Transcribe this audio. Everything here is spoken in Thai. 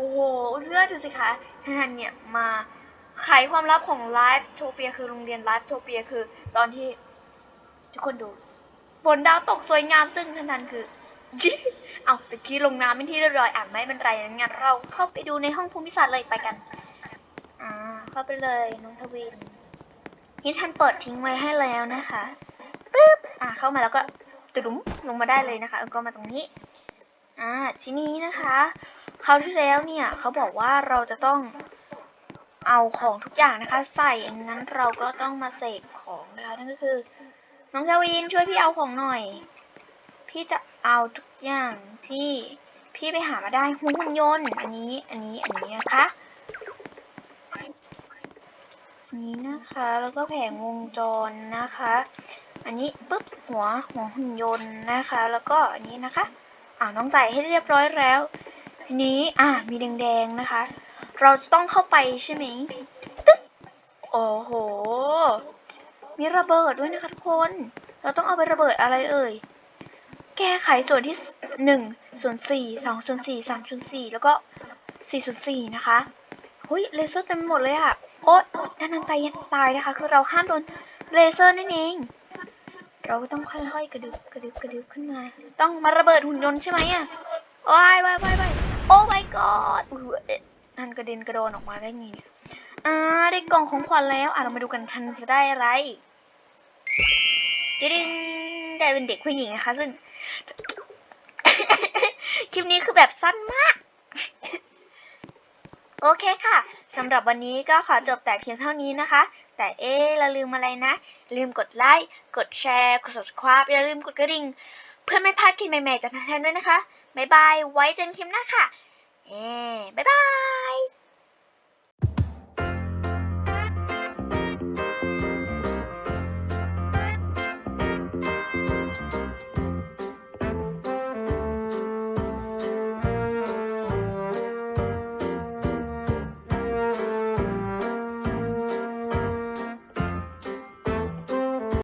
โอ้โหเลือดดูสิคะท่านเนี่ยมาไขความลับของไลฟ์โทเปียคือโรงเรียนไลฟ์โทเปียคือตอนที่ ทุกคนดูฝนดาวตกสวยงามซึ่งท่านนั้นคือจิเอาตะกี้ลงน้ำเป็นที่เรียบร้อยอ่านไม่เป็นไรนะงั้นเราเข้าไปดูในห้องภูมิศาสตร์เลยไปกัน อ่า เข้าไปเลยน้องทวินนี่ท่านเปิดทิ้งไว้ให้แล้วนะคะปึ๊บอ่าเข้ามาแล้วก็ตุ่มลงมาได้เลยนะคะก็มาตรงนี้ อ่าทีนี้นะคะ คราวที่แล้วเนี่ยเขาบอกว่าเราจะต้องเอาของทุกอย่างนะคะ ใส่อันนั้นเราก็ต้องมาเสกของนะคะนั่นก็คือ น้องทวินช่วยพี่เอาของหน่อย พี่จะเอาทุกอย่างที่พี่ไปหามาได้หุ่นยนต์ อันนี้อันนี้อันนี้นะคะนนี้นะคะแล้วก็แผงวงจรนะคะ อันนี้ปุ๊บหัวหัวหุ่นยนต์นะคะ แล้วก็อันนี้นะคะอ่าน้องใส่ให้เรียบร้อยแล้ว อันนี้อ่ามีแดงๆนะคะ เราจะต้องเข้าไปใช่ไหมตึ๊บโอ้โห มีระเบิดด้วยนะคะทุกคน เราต้องเอาไประเบิดอะไรเอ่ย แก้ไขส่วนที่หนึ่งส่วนสี่สองส่วนสี่สามส่วนสี่แล้วก็สี่ส่วนสี่นะคะหุยเลเซอร์เต็มไปหมดเลยอะโอ๊ยด้านนั้นตายตายนะคะ คือเราห้ามโดนเลเซอร์นั่นเองเราก็ต้องค่อยๆกระดึบกระดึบกระดึบขึ้นมา ต้องมาระเบิดหุ่นยนต์ใช่ไหมอะว้ายว้ายว้ายว้ายโอ้ my god อุ๊ย เอ๊ะนั่นกระเด็นกระโดนออกมาได้ไงเนี่ยอ่าได้กล่องของขวัญแล้ว อะเรามาดูกันทันจะได้อะไรจริงได้เป็นเด็กผู้หญิงนะคะ ซึ่ง คลิปนี้คือแบบสั้นมาก โอเคค่ะสำหรับวันนี้ก็ขอจบแต่เพียงเท่านี้นะคะ แต่เอ๊เราลืมอะไรนะ ลืมกดไลค์กดแชร์ กด subscribe อย่าลืมกดกระดิ่ง เพื่อไม่พลาดคลิปใหม่ๆจากทางแทนด้วยนะคะบ๊ายบาย ไว้เจอกันคลิปหน้าค่ะเอ๊